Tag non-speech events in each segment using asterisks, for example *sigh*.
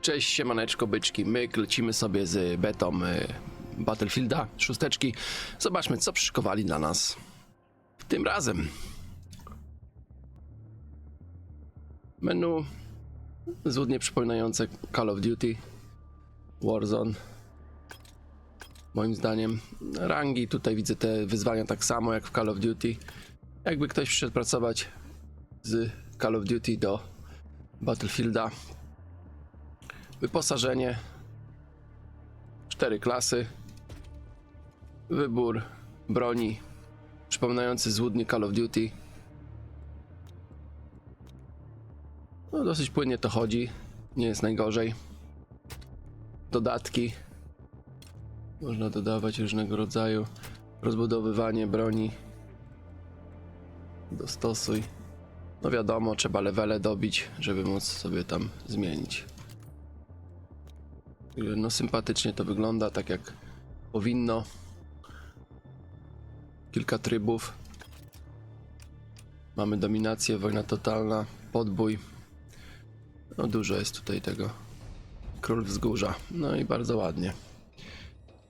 Cześć, siemaneczko, byczki, my lecimy sobie z betą y, Battlefielda, szósteczki. Zobaczmy, co przyszykowali dla nas tym razem. Menu złudnie przypominające Call of Duty, Warzone. Moim zdaniem rangi, tutaj widzę te wyzwania tak samo jak w Call of Duty. Jakby ktoś przyszedł pracować z Call of Duty do Battlefielda, Wyposażenie. Cztery klasy. Wybór broni przypominający złudny Call of Duty. No dosyć płynnie to chodzi. Nie jest najgorzej. Dodatki. Można dodawać różnego rodzaju rozbudowywanie broni. Dostosuj. No wiadomo, trzeba levele dobić, żeby móc sobie tam zmienić. No sympatycznie to wygląda, tak jak powinno. Kilka trybów. Mamy dominację, wojna totalna, podbój. No dużo jest tutaj tego. Król wzgórza. No i bardzo ładnie.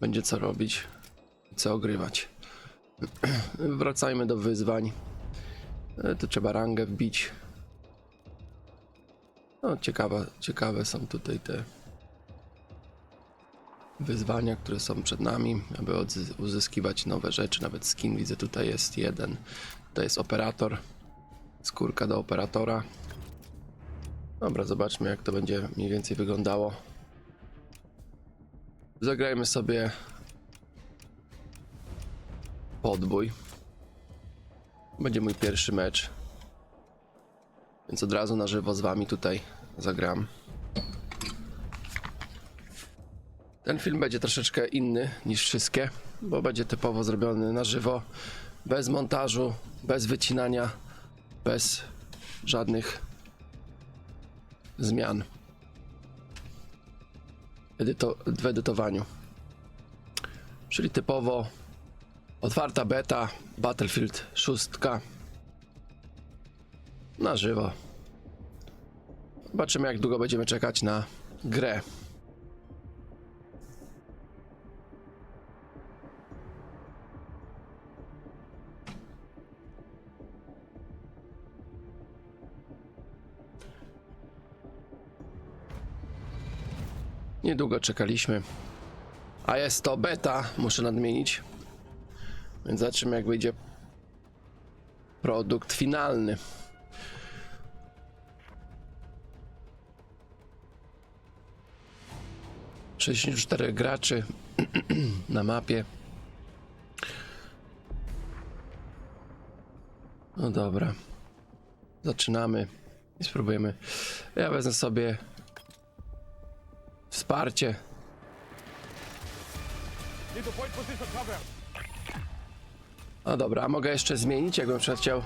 Będzie co robić co ogrywać. *clears throat* Wracajmy do wyzwań. E, Tu trzeba rangę wbić. No ciekawe, ciekawe są tutaj te wyzwania, które są przed nami, aby uzyskiwać nowe rzeczy, nawet skin widzę tutaj jest jeden. To jest operator, skórka do operatora. Dobra, zobaczmy jak to będzie mniej więcej wyglądało. Zagrajmy sobie podbój. Będzie mój pierwszy mecz. Więc od razu na żywo z wami tutaj zagram. Ten film będzie troszeczkę inny niż wszystkie, bo będzie typowo zrobiony na żywo, bez montażu, bez wycinania, bez żadnych zmian Edyto w edytowaniu. Czyli typowo otwarta beta Battlefield 6 na żywo. Zobaczymy jak długo będziemy czekać na grę. Niedługo czekaliśmy. A jest to beta, muszę nadmienić. Więc zobaczymy jak wyjdzie produkt finalny. Cztery graczy *clears throat* na mapie. No dobra. Zaczynamy i spróbujemy. Ja wezmę sobie Wsparcie. No dobra, a mogę jeszcze zmienić, jakbym go!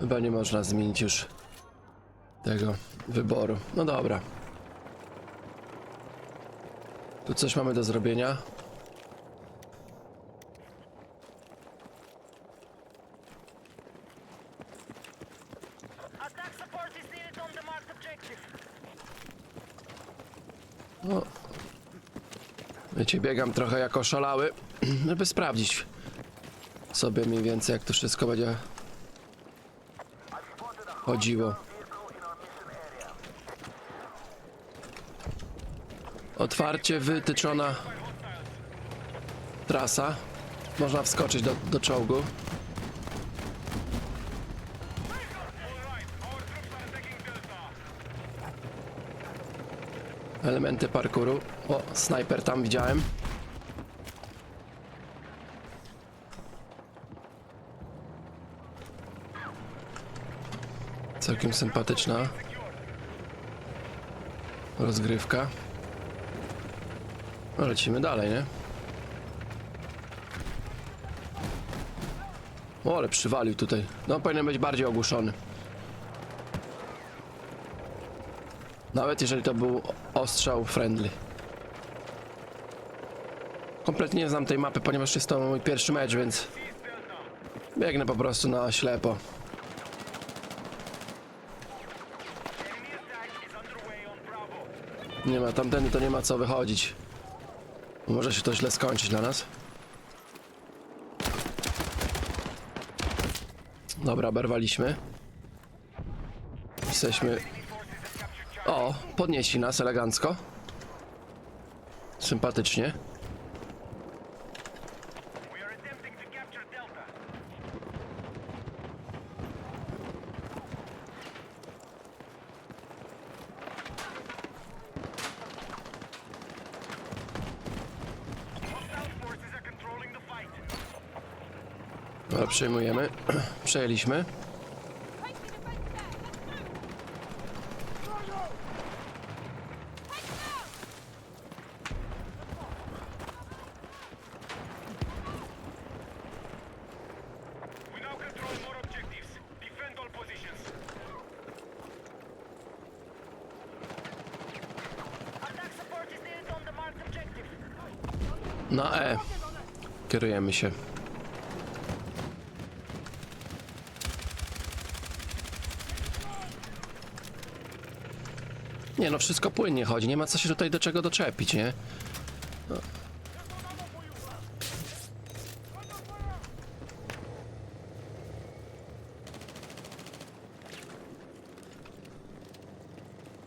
Chyba nie można zmienić już tego wyboru. No dobra. Tu coś mamy do zrobienia. Wiecie, biegam trochę jako szalały, *clears throat* żeby sprawdzić sobie mniej więcej, jak to wszystko będzie chodziło. Otwarcie wytyczona trasa. Można wskoczyć do, do czołgu. Elementy parkouru. O, snajper tam widziałem. Całkiem sympatyczna rozgrywka. No, lecimy dalej, nie? O, ale przywalił tutaj. No, powinien być bardziej ogłuszony. Nawet jeżeli to był ostrzał friendly. Kompletnie nie znam tej mapy, ponieważ jest to mój pierwszy mecz, więc Biegnę po prostu na ślepo. Nie ma, tamtędy to nie ma co wychodzić. Może się to źle skończyć dla nas. Dobra, oberwaliśmy. Jesteśmy... Podnieśli nas elegancko. Sympatycznie. We are attempting E. Kierujemy się. Nie no, wszystko płynnie chodzi, nie ma co się tutaj do czego doczepić, nie? No.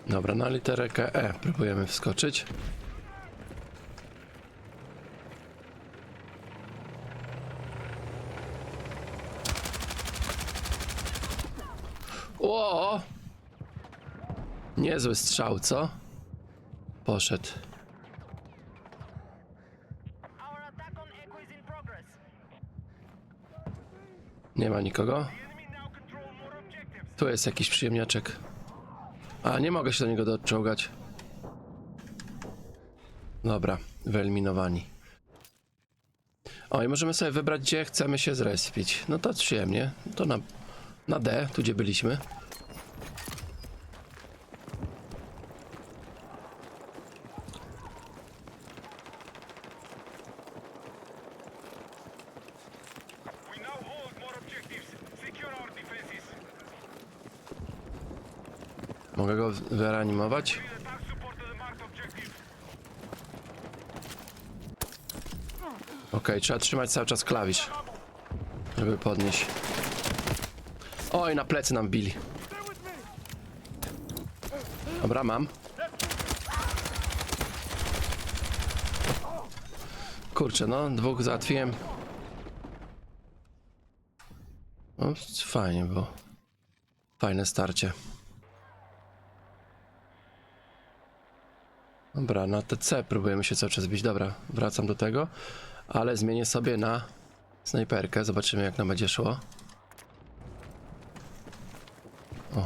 Dobra, na literę E próbujemy wskoczyć. O! Niezły strzał, co? Poszedł. Nie ma nikogo. Tu jest jakiś przyjemniaczek. A, nie mogę się do niego doczołgać. Dobra, wyeliminowani. O, i możemy sobie wybrać, gdzie chcemy się zrespić. No to przyjemnie. To na, na D, tu gdzie byliśmy. Mogę go wyreanimować? Okej, trzeba trzymać cały czas klawisz, żeby podnieść. Oj, na plecy nam bili. Dobra, mam. Kurczę, no, dwóch załatwiłem. No, fajnie było. Fajne starcie. Dobra, na TC próbujemy się cały czas bić. Dobra, wracam do tego, ale zmienię sobie na snajperkę. Zobaczymy, jak nam będzie szło. O.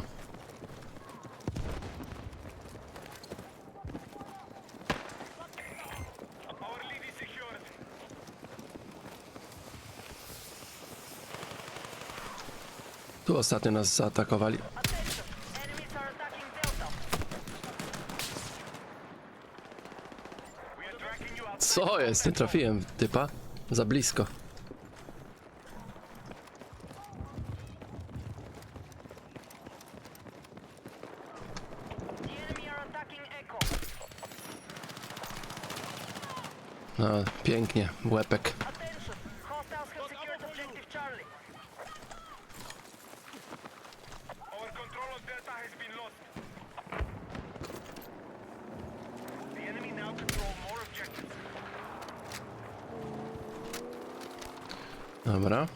Tu ostatnio nas zaatakowali. Co jest? Nie trafiłem w typa. Za blisko. Enemy. No, pięknie. Łepek. Hostiles have Dobra.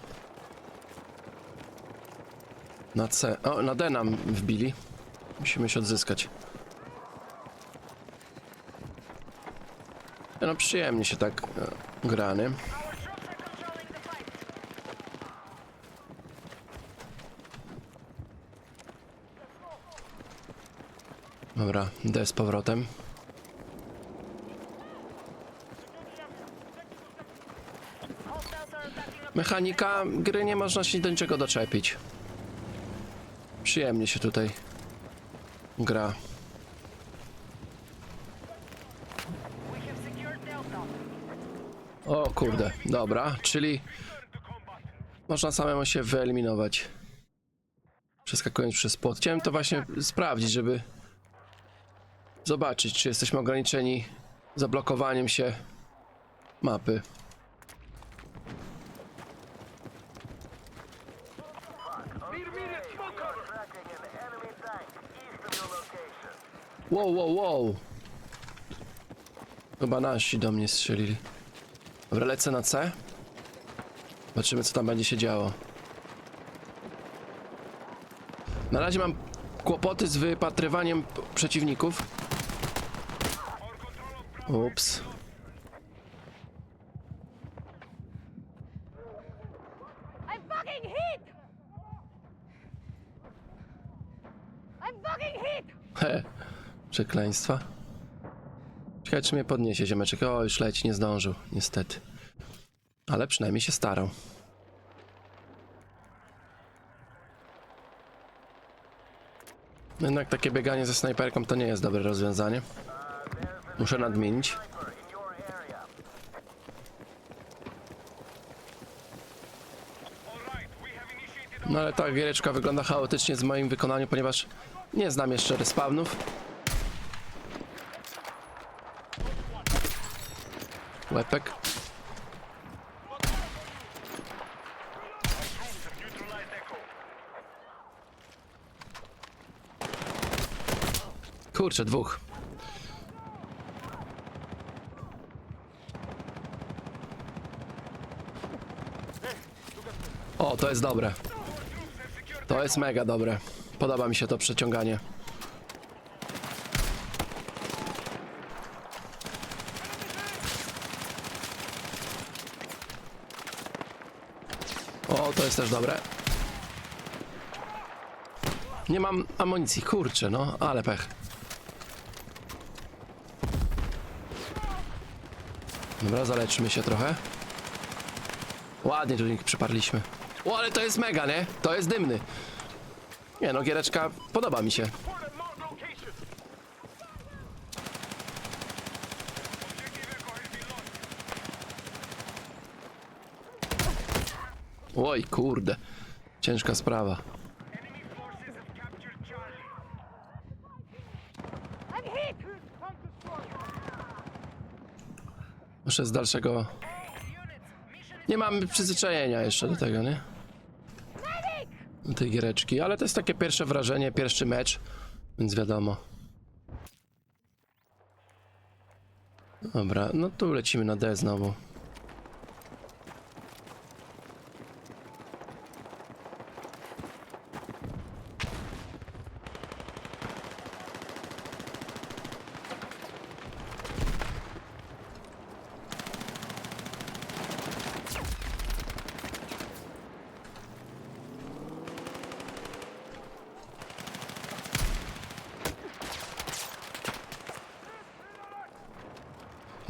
Na C. O, na D nam wbili. Musimy się odzyskać. No przyjemnie się tak e, grany. Dobra, D z powrotem. Hostiles are attacking a Mechanika gry nie można się do niczego doczepić. Przyjemnie się tutaj gra. O kurde, dobra, czyli można samemu się wyeliminować. Przeskakując przez płot. Chciałem to właśnie sprawdzić, żeby zobaczyć, czy jesteśmy ograniczeni zablokowaniem się mapy. Wow, wow, wow. Chyba nasi do mnie strzelili. Dobra, lecę na C. Zobaczymy, co tam będzie się działo. Na razie mam kłopoty z wypatrywaniem przeciwników. Ups. I'm fucking hit! Przekleństwa. Ciekawe, czy mnie podniesie ziomeczek. O, już leci, nie zdążył, niestety. Ale przynajmniej się starał. Jednak takie bieganie ze snajperką to nie jest dobre rozwiązanie. Muszę nadmienić. No ale ta giereczka wygląda chaotycznie w moim wykonaniu, ponieważ nie znam jeszcze respawnów. Echo. Kurczę, dwóch. O, to jest dobre. To jest mega dobre. Podoba mi się to przeciąganie. Jest też dobre. Nie mam amunicji, kurczę, no, ale pech. Dobra, zaleczmy się trochę. Ładnie tu ich przyparliśmy. O, ale to jest mega, nie? To jest dymny. Nie no, giereczka podoba mi się. Oj, kurde. Ciężka sprawa. Muszę z dalszego... Nie mam przyzwyczajenia jeszcze do tego, nie? Do tej giereczki, ale to jest takie pierwsze wrażenie, pierwszy mecz, więc wiadomo. Dobra, no tu lecimy na D znowu.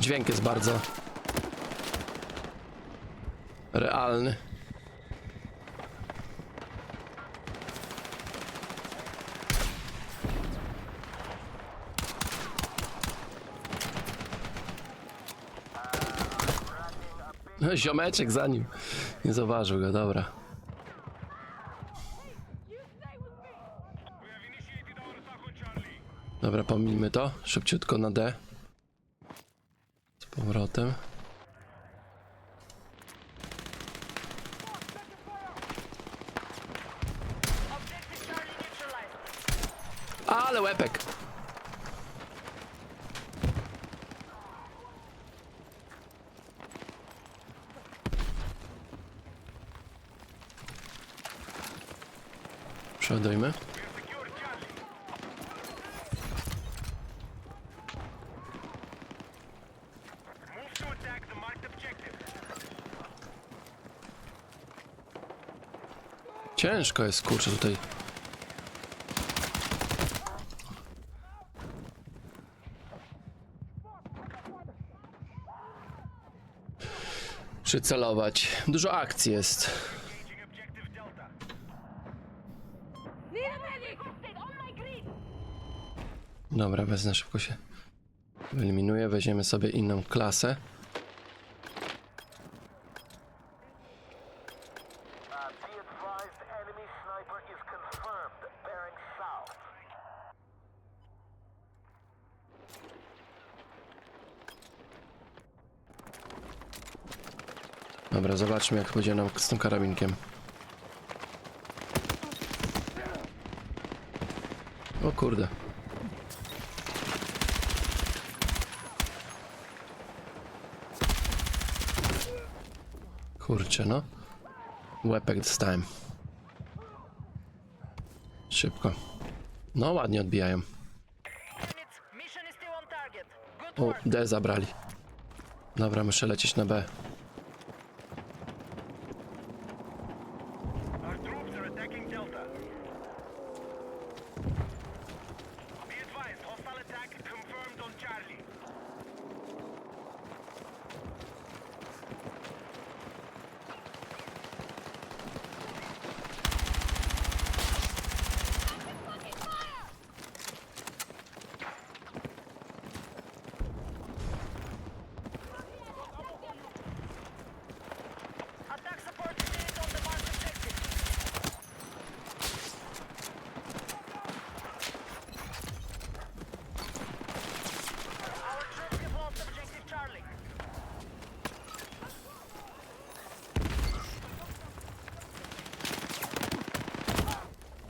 Dźwięk jest bardzo realny. No, ziomeczek za nim. Nie zauważył go, dobra. Dobra, pomijmy to. Szybciutko na D. Neutralized. Ale łepek! Przeładujmy. Ciężko jest, kurczę, tutaj. Przycelować. Dużo akcji jest. Dobra, wezmę szybko się. Wyeliminuję, weźmiemy sobie inną klasę. Dobra, zobaczmy jak będzie nam z tym karabinkiem. O kurde. Kurczę, no. Łepek dostałem. Szybko. No, ładnie odbijają. O. D zabrali. Dobra, muszę lecieć na B.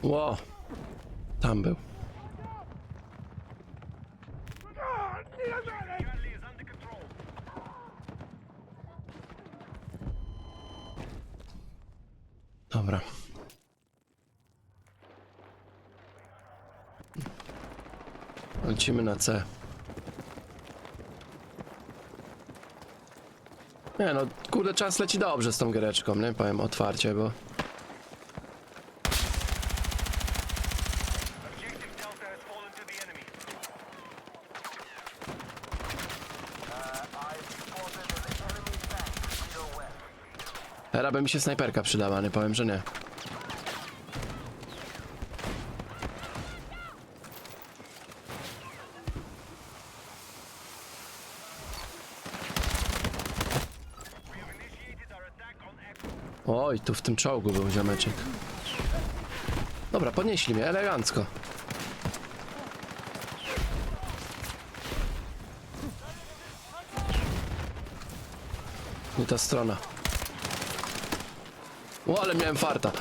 Ło! Tam był. Dobra. Lecimy na C. Nie no, kurde, czas leci dobrze z tą giereczką, nie? Powiem otwarcie, bo... mi się snajperka przydała, nie powiem, że nie. Oj, tu w tym czołgu był ziomeczek. Dobra, podnieśli mnie, elegancko. Nie ta strona. O, ale miałem farta.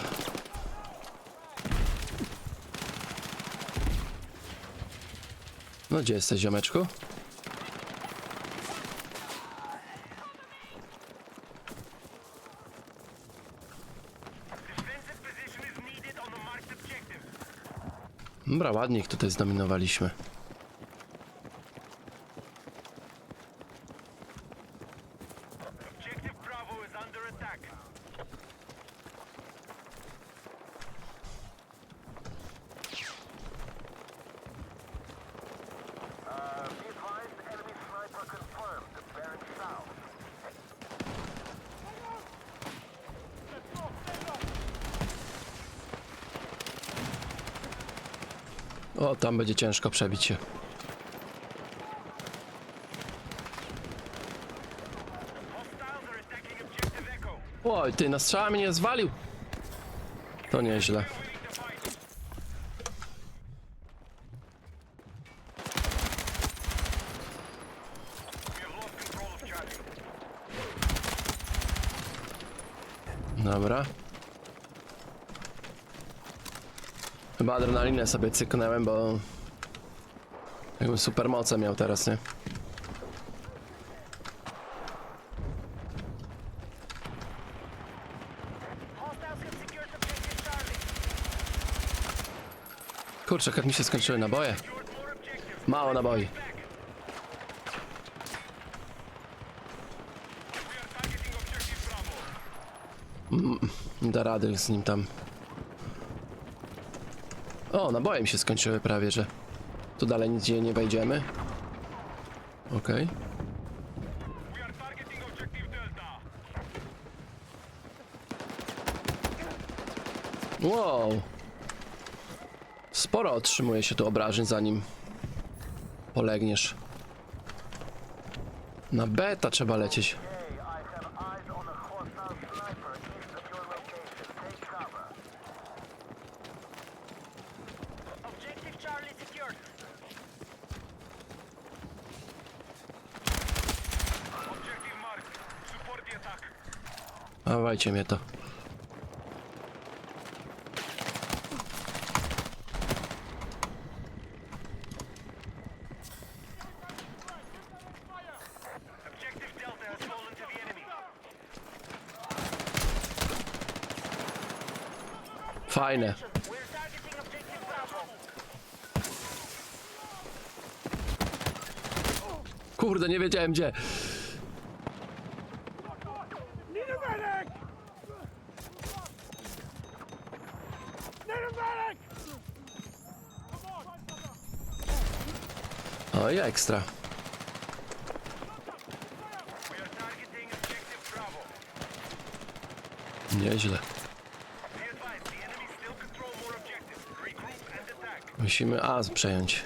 No gdzie jesteś, ziomeczku? Dobra, ładnie ich tutaj zdominowaliśmy. O, tam będzie ciężko przebić się. Oj, ty, na strzała mnie nie zwalił. To nieźle. Willing to fight. We have lost control of Charlie. Dobra. Chyba adrenalinę sobie cyknąłem, bo... Jakbym supermoce miał teraz, nie? Kurczę, jak mi się skończyły naboje. Mało naboi. Bravo. Nie da rady z nim tam. O, naboje mi się skończyły prawie, że... Tu dalej nic nie wejdziemy. Okej. Delta. Wow. Sporo otrzymuje się tu obrażeń zanim polegniesz. Na beta trzeba lecieć. Dawajcie mnie to. Fajne. Kurde, nie wiedziałem gdzie. Oj, ekstra. We are targeting objective Bravo. Nieźle. Be advised, the enemy still control more objectives. Regroup and attack. Musimy A przejąć.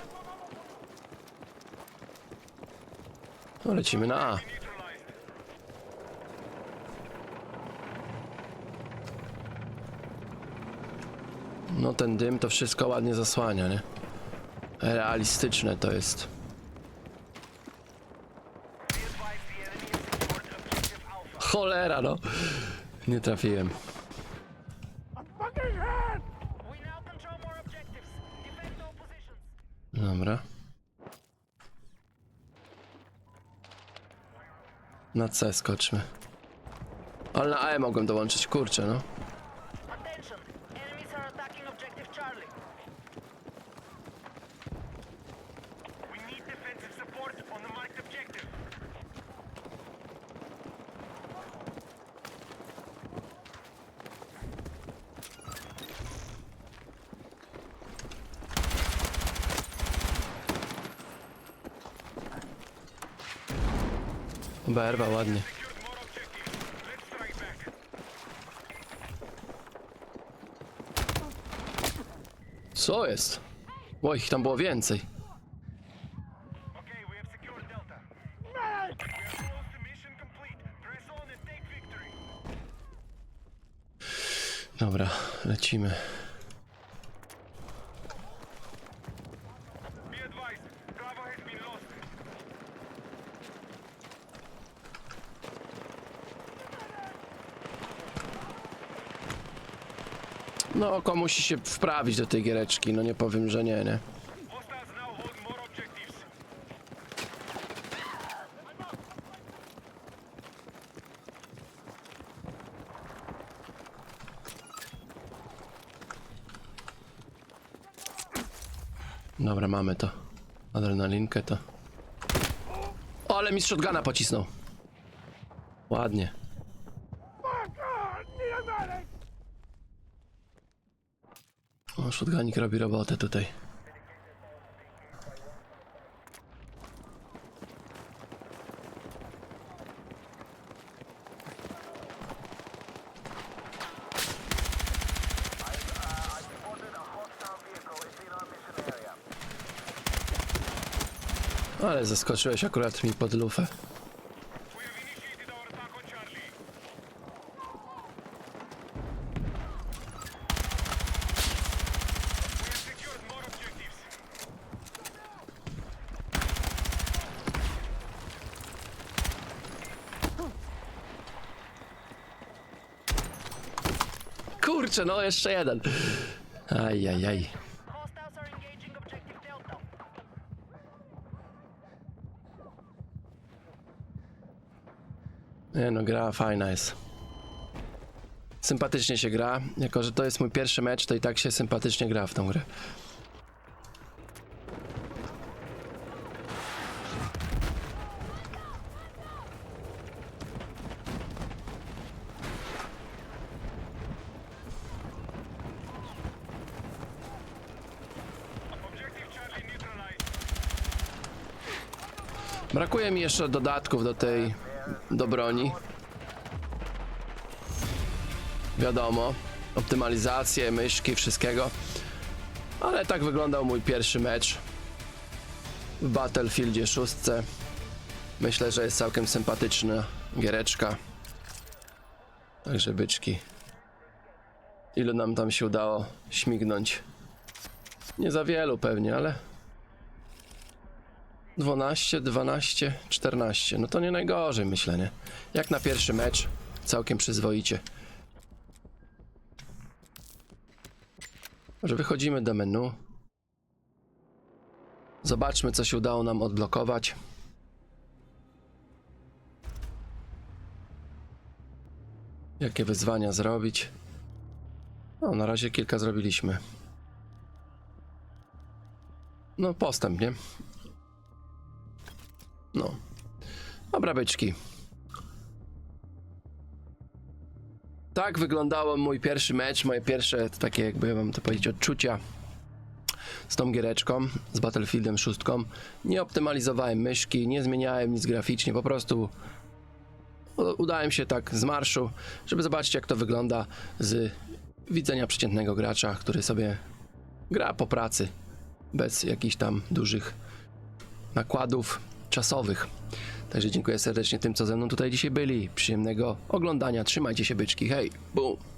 No, lecimy na A. No ten dym to wszystko ładnie zasłania, nie? Realistyczne to jest. Cholera, no. Nie trafiłem. Dobra. Na C skoczmy. Ale na E mogłem dołączyć, kurczę, no. Berwa, ładnie. Co jest? O, ich tam było więcej. Okay, we Oko musi się wprawić do tej giereczki, no nie powiem, że nie, nie? Dobra, mamy to. Adrenalinkę to. O, ale mi z shotguna pocisnął. Ładnie. O, shotgunik robi robotę tutaj. Ale zaskoczyłeś akurat mi pod lufę. Kurczę, no jeszcze jeden. Ajajaj. Objective Delta. Nie no, gra fajna jest. Sympatycznie się gra. Jako, że to jest mój pierwszy mecz, to i tak się sympatycznie gra w tą grę. Brakuje mi jeszcze dodatków do tej, do broni. Wiadomo, optymalizację, myszki, wszystkiego. Ale tak wyglądał mój pierwszy mecz w Battlefieldzie 6. Myślę, że jest całkiem sympatyczna giereczka. Także byczki. Ilu nam tam się udało śmignąć? Nie za wielu pewnie, ale 12, 12, 14. No to nie najgorzej, myślę, nie? Jak na pierwszy mecz. całkiem przyzwoicie. Może wychodzimy do menu. Zobaczmy, co się udało nam odblokować. Jakie wyzwania zrobić? No, na razie kilka zrobiliśmy. No, postęp, nie? No. Dobra, byczki. Tak wyglądał mój pierwszy mecz, moje pierwsze takie, jakby wam to powiedzieć, odczucia z tą giereczką, z Battlefieldem 6. Nie optymalizowałem myszki, nie zmieniałem nic graficznie, po prostu udałem się tak z marszu, żeby zobaczyć jak to wygląda z widzenia przeciętnego gracza, który sobie gra po pracy, bez jakichś tam dużych nakładów czasowych. Także dziękuję serdecznie tym, co ze mną tutaj dzisiaj byli. Przyjemnego oglądania. Trzymajcie się, byczki. Hej, bum.